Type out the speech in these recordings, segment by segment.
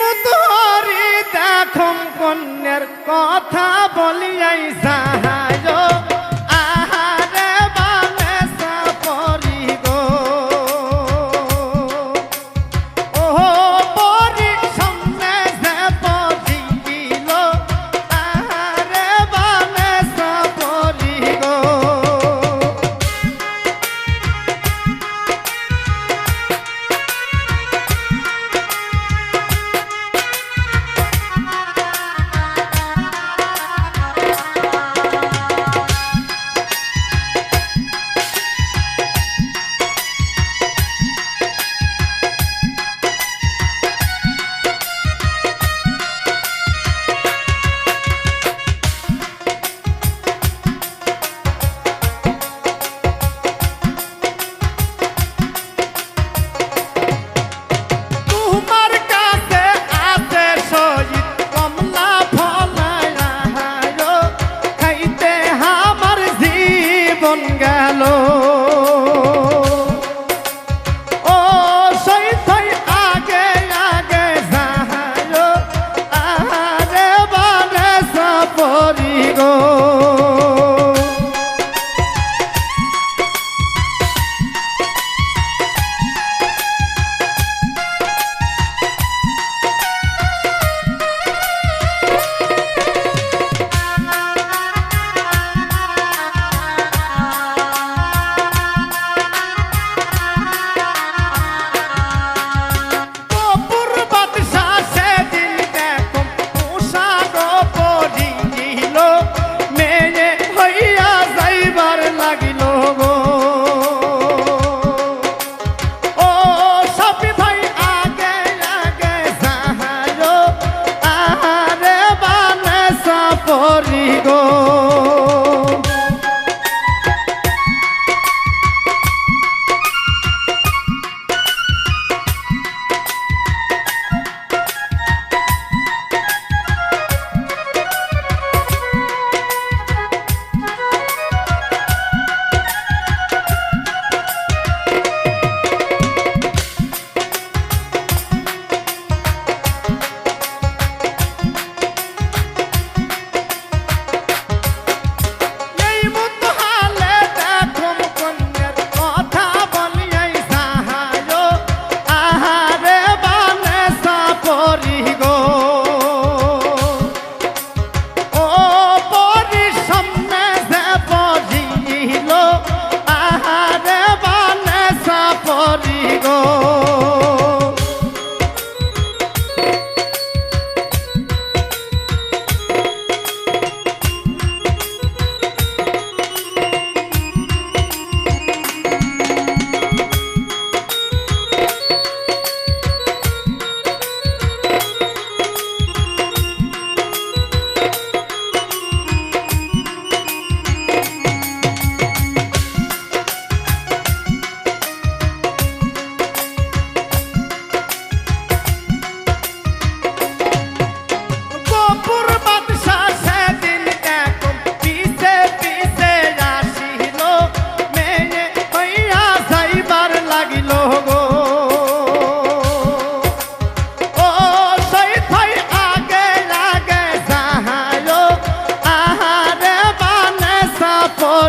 মুদরে দেখম কন্যার কথা বলিয়াই সাহায্য আলো go.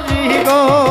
버리고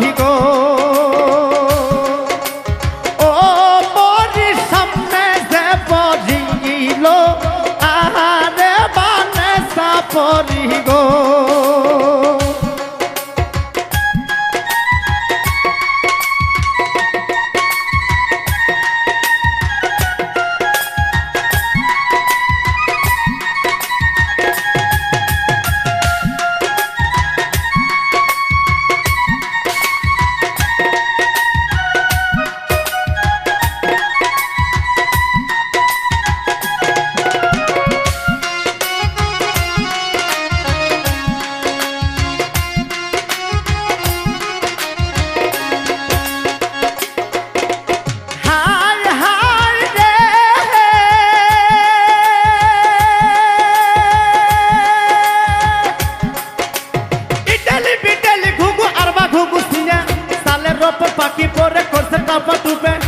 গৃহিত। ও পরি সামনে যে পরিল আহারে বানে সা পাটুপে।